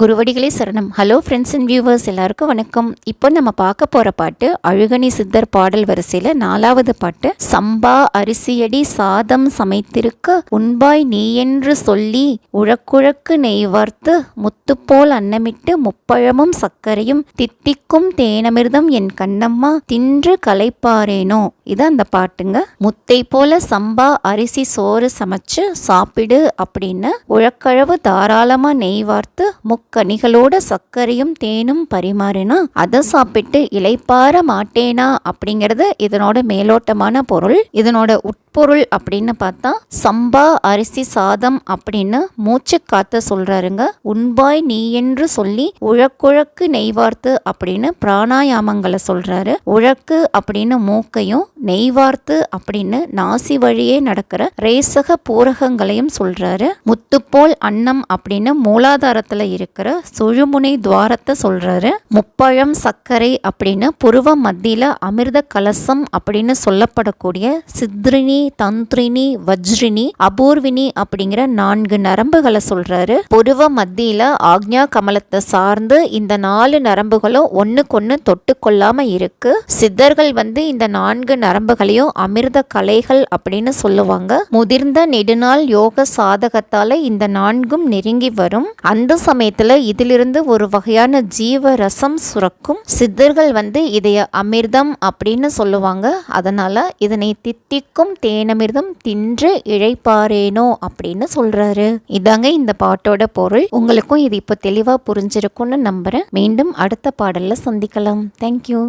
குருவடிகளே சரணம். Hello friends and viewers எல்லாருக்கும் வணக்கம். இப்போ நம்ம பார்க்க போகிற பாட்டு அழுகணி சித்தர் பாடல் வரிசையில் நாலாவது பாட்டு. சம்பா அரிசியடி சாதம் சமைத்திருக்க உண்பாய் நீ என்று சொல்லி உழக்குழக்கு நெய் வார்த்து முத்துப்போல் அன்னமிட்டு முப்பழமும் சர்க்கரையும் தித்திக்கும் தேனமிர்தம் என் கண்ணம்மா தின்று களைப்பாரேனோ. இது அந்த பாட்டுங்க. முத்தை போல சம்பா அரிசி சோறு சமைச்சு சாப்பிடு அப்படின்னு உழக்கழவு தாராளமாக நெய் வார்த்து முக் கனிகளோட சர்க்கரையும் தேனும் பரிமாறினா அதை சாப்பிட்டு இலைப்பார மாட்டேனா அப்படிங்கிறது இதனோட மேலோட்டமான பொருள். இதனோட பொருள் அப்படின்னு பார்த்தா சம்பா அரிசி சாதம் அப்படின்னு மூச்சு காத்த சொல்றாருங்க. உண்பாய் நீ என்று சொல்லி உழக்குழக்கு நெய்வார்த்து அப்படின்னு பிராணாயாமங்களை சொல்றாரு. உழக்கு அப்படின்னு மூக்கையும் நெய்வார்த்து அப்படின்னு நாசி வழியே நடக்கிற ரேசக பூரகங்களையும் சொல்றாரு. முத்துப்போல் அன்னம் அப்படின்னு மூலாதாரத்துல இருக்கிற சுழுமுனை துவாரத்தை சொல்றாரு. முப்பழம் சர்க்கரை அப்படின்னு புருவ மத்தியில அமிர்த கலசம் அப்படின்னு சொல்லப்படக்கூடிய சித்ரினி தந்திரினி வஜ்ரினி அபூர்வினி அப்படிங்கிற நான்கு நரம்புகளை சொல்றாரு. புருவ மத்தியில ஆக்ஞா கமலத்தை சார்ந்து இந்த நாலு நரம்புகளும் ஒன்னுக்கொன்னு தொட்டு கொள்ளாம இருக்கு. சித்தர்கள் வந்து இந்த நான்கு நரம்புகளையும் அமிர்த கலைகள் அப்படின்னு சொல்லுவாங்க. முதிர்ந்த நெடுநாள் யோக சாதகத்தால இந்த நான்கும் நெருங்கி வரும். அந்த சமயத்துல இதிலிருந்து ஒரு வகையான ஜீவ ரசம் சுரக்கும். சித்தர்கள் வந்து இதைய அமிர்தம் அப்படின்னு சொல்லுவாங்க. அதனால இதனை தித்திக்கும் தேனமிர்தம் தின்று இழைப்பாரேனோ அப்படின்னு சொல்றாரு. இதாங்க இந்த பாட்டோட பொருள். உங்களுக்கும் இது இப்போ தெளிவா புரிஞ்சிருக்கும்னு நம்புறேன். மீண்டும் அடுத்த பாடல்ல சந்திக்கலாம். தேங்க்யூ